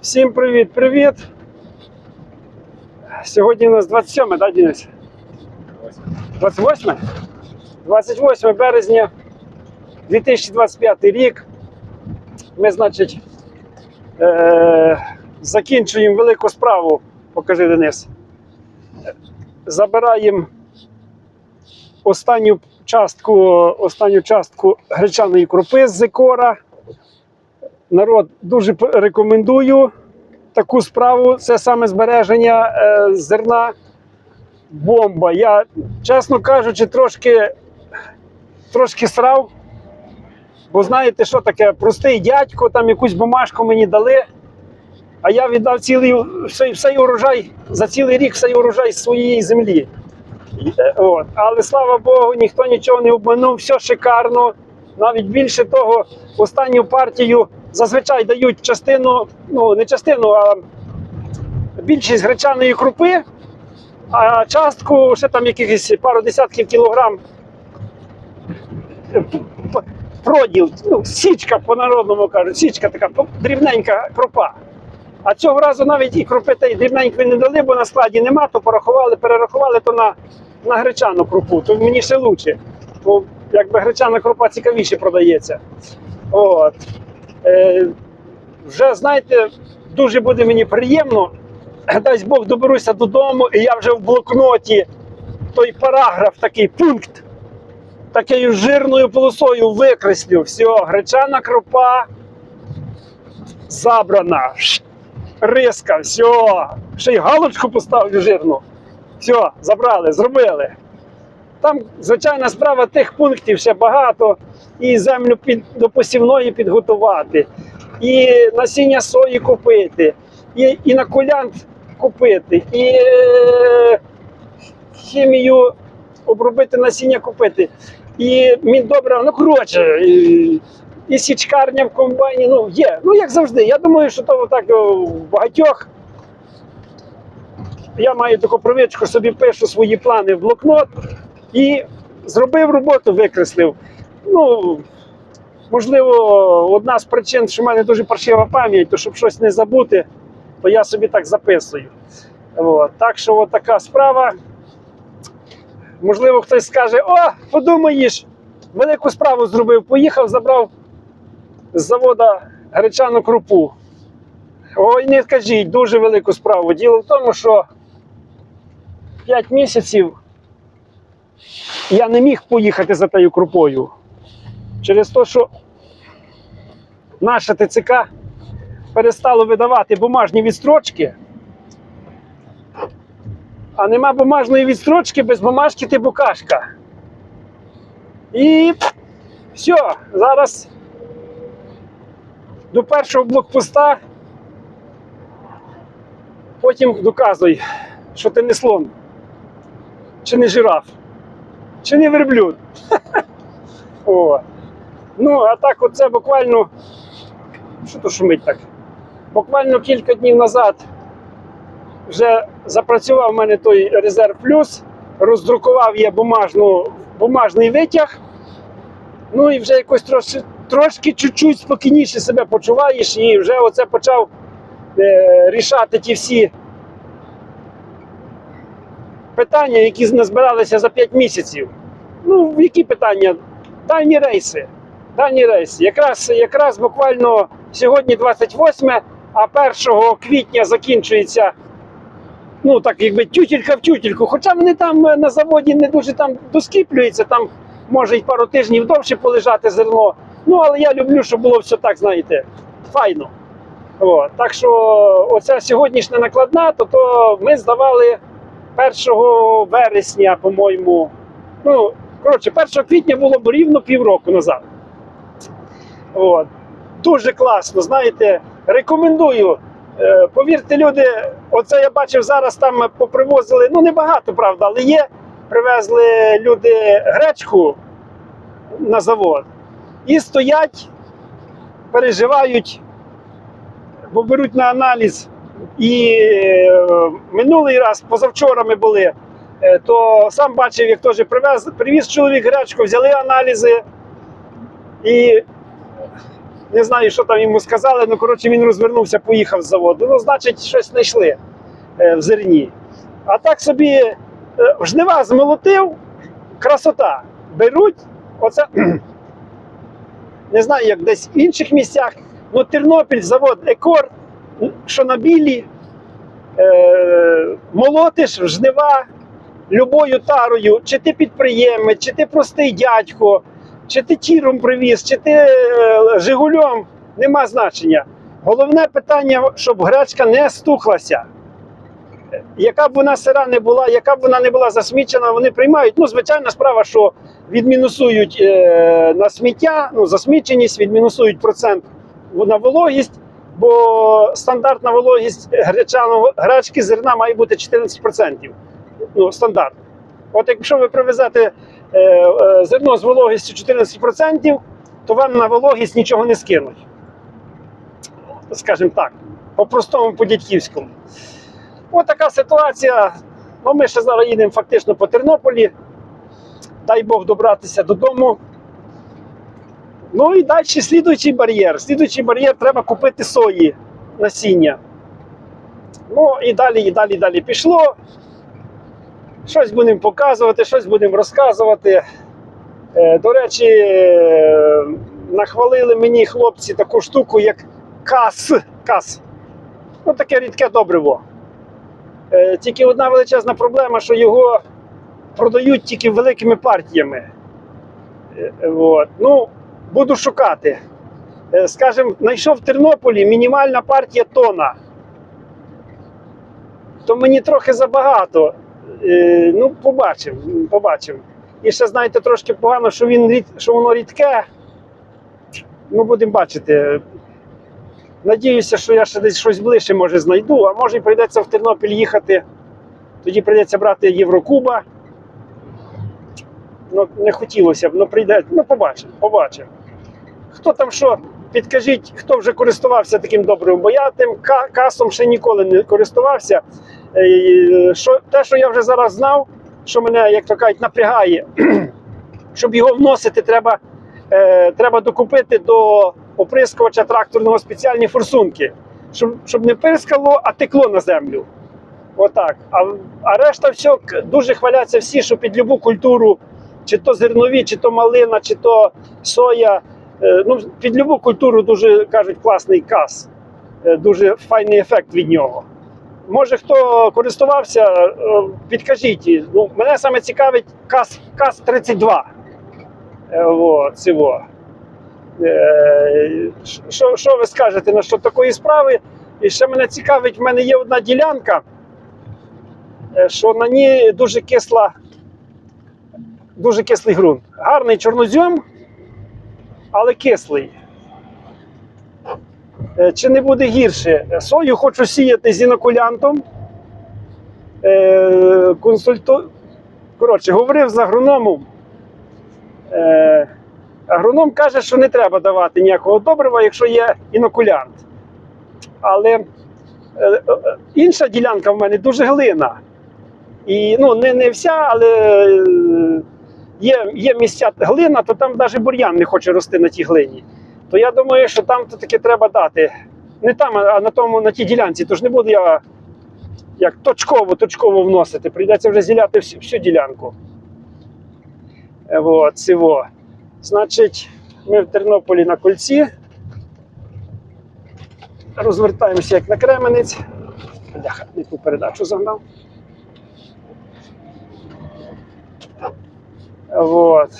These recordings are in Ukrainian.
Всім привіт-привіт. Сьогодні у нас 27, так, Денис? 28? 28 березня 2025 рік. Ми, значить, е- закінчуємо велику справу. Покажи, Денис. Забираємо останню частку, останню частку гречаної крупи з зикора. Народ дуже рекомендую таку справу. Це саме збереження е, зерна. Бомба. Я, чесно кажучи, трошки, трошки срав. Бо знаєте, що таке? Простий дядько, там якусь бумажку мені дали. А я віддав цілий все урожай за цілий рік все урожай своєї землі. Е, От. Але слава Богу, ніхто нічого не обманув, все шикарно. Навіть більше того, останню партію зазвичай дають частину, ну не частину, а більшість гречаної крупи, а частку ще там якихось пару десятків кілограм е, проділ, ну, січка по-народному кажуть, січка така дрібненька крупа. А цього разу навіть і крупи дрібненької не дали, бо на складі нема, то порахували, перерахували то на, на гречану крупу. То мені ще лучше. Якби гречана крупа цікавіше продається. От. Е, вже знаєте, дуже буде мені приємно. Дай Бог доберуся додому, і я вже в блокноті той параграф, такий пункт, такою жирною полосою викреслю. Все, гречана крупа забрана. Риска, все. Ще й галочку поставлю жирну. Все, забрали, зробили. Там, звичайна справа тих пунктів ще багато. І землю під, до посівної підготувати, і насіння сої купити, і інокулянт купити, і е, хімію обробити насіння купити. І міндобра, ну коротше, і, і січкарня в комбайні. Ну, є. Ну, як завжди. Я думаю, що то так о, в багатьох. Я маю таку привичку, собі пишу свої плани в блокнот і зробив роботу, викреслив. Ну, можливо, одна з причин, що в мене дуже паршива пам'ять, то щоб щось не забути, то я собі так записую. От. Так що от така справа. Можливо, хтось скаже: о, подумаєш, велику справу зробив, поїхав, забрав з завода гречану крупу. Ой, не кажіть, дуже велику справу. Діло в тому, що 5 місяців я не міг поїхати за тою крупою. Через те, що наша ТЦК перестало видавати бумажні відстрочки. А нема бумажної відстрочки, без бумажки ти букашка. І все, зараз до першого блокпоста. Потім доказуй, що ти не слон, чи не жираф, чи не верблюд. О. Ну, а так, оце буквально. Що то шумить так? Буквально кілька днів назад вже запрацював у мене той резерв плюс, роздрукував я бумажну, бумажний витяг. Ну і вже якось трошки, трошки чуть-чуть спокійніше себе почуваєш, і вже оце почав е, рішати ті всі питання, які не збиралися за 5 місяців. Ну, які питання? Дальні рейси. Дальні рейси. Якраз, якраз буквально сьогодні 28, а 1 квітня закінчується. Ну, так якби тютілька в тютільку. Хоча вони там е, на заводі не дуже там доскіплюються, там може й пару тижнів довше полежати зерно. Ну, але я люблю, щоб було все так, знаєте, файно. От. Так що оця сьогоднішня накладна, то, то ми здавали 1 вересня, по-моєму. Ну, коротше, 1 квітня було б рівно півроку назад. От. Дуже класно, знаєте, рекомендую. Е, Повірте, люди, оце я бачив зараз там попривозили, ну небагато, правда, але є. Привезли люди гречку на завод і стоять, переживають, бо беруть на аналіз. І е, минулий раз, позавчора ми були, е, то сам бачив, як теж привез, привіз чоловік гречку, взяли аналізи. І Не знаю, що там йому сказали. Ну, коротше, він розвернувся, поїхав з заводу. Ну, значить, щось знайшли е, в зерні. А так собі жнива змолотив, красота. Беруть, оце не знаю, як десь в інших місцях. Ну, Тернопіль, завод Екор, що на білі, е, молотиш жнива любою тарою, чи ти підприємець, чи ти простий дядько, чи ти тіром привіз, чи ти е, Жигульом, нема значення. Головне питання, щоб гречка не стухлася. Яка б вона сира не була, яка б вона не була засмічена, вони приймають. Ну, звичайна справа, що відмінусують е, на сміття, ну, засміченість, відмінусують процент на вологість, бо стандартна вологість гречаного гречки зерна має бути 14%. Ну, стандарт. От якщо ви привезете е, е, зерно з вологістю 14%, то вам на вологість нічого не скинуть. Скажімо так, по-простому, по-дядьківському. Ось така ситуація. Ну, ми ще зараз їдемо фактично по Тернополі. Дай Бог добратися додому. Ну і далі слідуючий бар'єр. Слідуючий бар'єр треба купити сої насіння. Ну і далі, і далі, і далі пішло. Щось будемо показувати, щось будемо розказувати. Е, До речі, е, нахвалили мені хлопці таку штуку, як кас. кас. Ну, таке рідке добриво. Е, Тільки одна величезна проблема, що його продають тільки великими партіями. От. Ну, буду шукати. Е, Скажем, знайшов в Тернополі мінімальна партія тона. То мені трохи забагато. Е, Ну, побачимо, побачимо. І ще знаєте, трошки погано, що він що воно рідке. Ну, будемо бачити. Надіюся, що я ще десь щось ближче може знайду, а може і прийдеться в Тернопіль їхати. Тоді прийдеться брати Єврокуба. Ну, не хотілося б, ну прийде. Ну, побачимо, побачимо. Хто там що, підкажіть, хто вже користувався таким добрим, бо я тим касом ще ніколи не користувався. Е, Що, те, що я вже зараз знав, що мене, як то кажуть, напрягає, щоб його вносити, треба, е, треба докупити до оприскувача тракторного спеціальні форсунки, щоб, щоб не пирскало, а текло на землю. Отак. А, а решта все дуже хваляться всі, що під любу культуру, чи то зернові, чи то малина, чи то соя. Е, Ну, під любу культуру дуже кажуть класний кас. Е, Дуже файний ефект від нього. Може, хто користувався, е, підкажіть. Ну, мене саме цікавить кас, кас 32. Е, цього. Е, Що, що ви скажете на що такої справи? І ще мене цікавить, в мене є одна ділянка, що на ній дуже кисла, дуже кислий ґрунт. Гарний чорнозьом, але кислий. Е, Чи не буде гірше? Сою хочу сіяти з інокулянтом. Е, консульту... Коротше, говорив з агрономом. Е, агроном каже, що не треба давати ніякого добрива, якщо є інокулянт. Але інша ділянка в мене дуже глина. І ну, не, не вся, але є, є місця глина, то там навіть бур'ян не хоче рости на тій глині. То я думаю, що там то таки треба дати. Не там, а на тому, на тій ділянці. Тож не буду я як точково, точково вносити. Прийдеться вже зіляти всю, всю ділянку. Е, Вот, цього. Значить, ми в Тернополі на кольці. Розвертаємося як на Кременець. Бляха, не ту передачу загнав. Вот.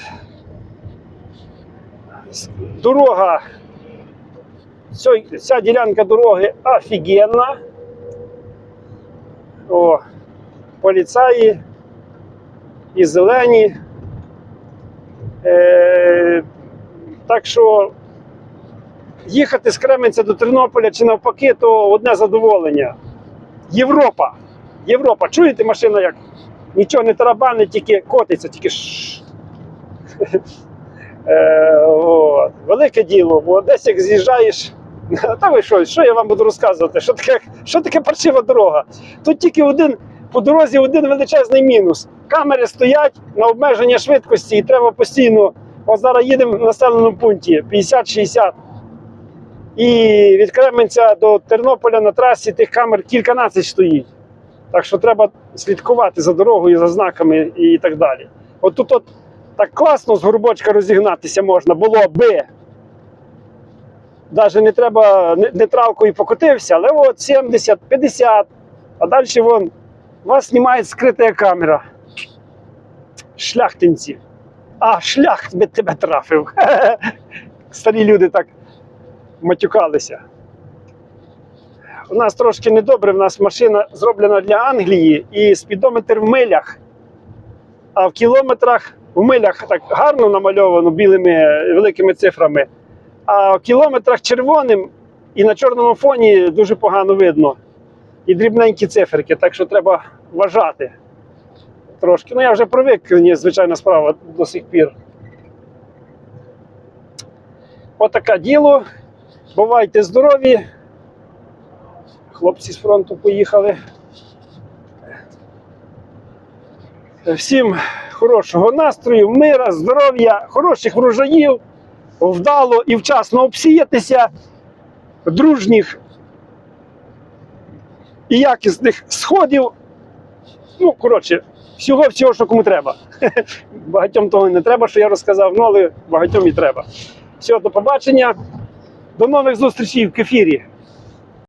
Дорога. Ця, ділянка дороги офігенна. О, поліцаї і зелені. Е, так що їхати з Кременця до Тернополя чи навпаки, то одне задоволення. Європа. Європа. Чуєте машина як? Нічого не тарабанить, тільки котиться, тільки ш. Е, от. Велике діло, бо десь як з'їжджаєш. Та ви що, що я вам буду розказувати? Що таке, що таке паршива дорога? Тут тільки один по дорозі один величезний мінус. Камери стоять на обмеження швидкості, і треба постійно. От зараз їдемо в населеному пункті 50-60. І від Кременця до Тернополя на трасі тих камер кільканадцять стоїть. Так що треба слідкувати за дорогою, за знаками і так далі. От тут от так класно з горбочка розігнатися можна було би. Навіть не треба не- нейтралкою покотився, але от 70, 50, а далі вон вас знімає скрита камера. Шляхтинці. А, шлях би тебе трафив. Старі люди так матюкалися. У нас трошки недобре, в нас машина зроблена для Англії і спідометр в милях. А в кілометрах, в милях так гарно намальовано білими великими цифрами, а в кілометрах червоним і на чорному фоні дуже погано видно. І дрібненькі циферки, так що треба вважати трошки. Ну я вже привик, звичайна справа до сих пір. Отаке діло. Бувайте здорові. Хлопці з фронту поїхали. Всім хорошого настрою, мира, здоров'я, хороших врожаїв, вдало і вчасно обсіятися, дружніх і якісних сходів. Ну, коротше, всього, всього, що кому треба. Багатьом того не треба, що я розказав, ну але багатьом і треба. Все, до побачення. До нових зустрічей в кефірі.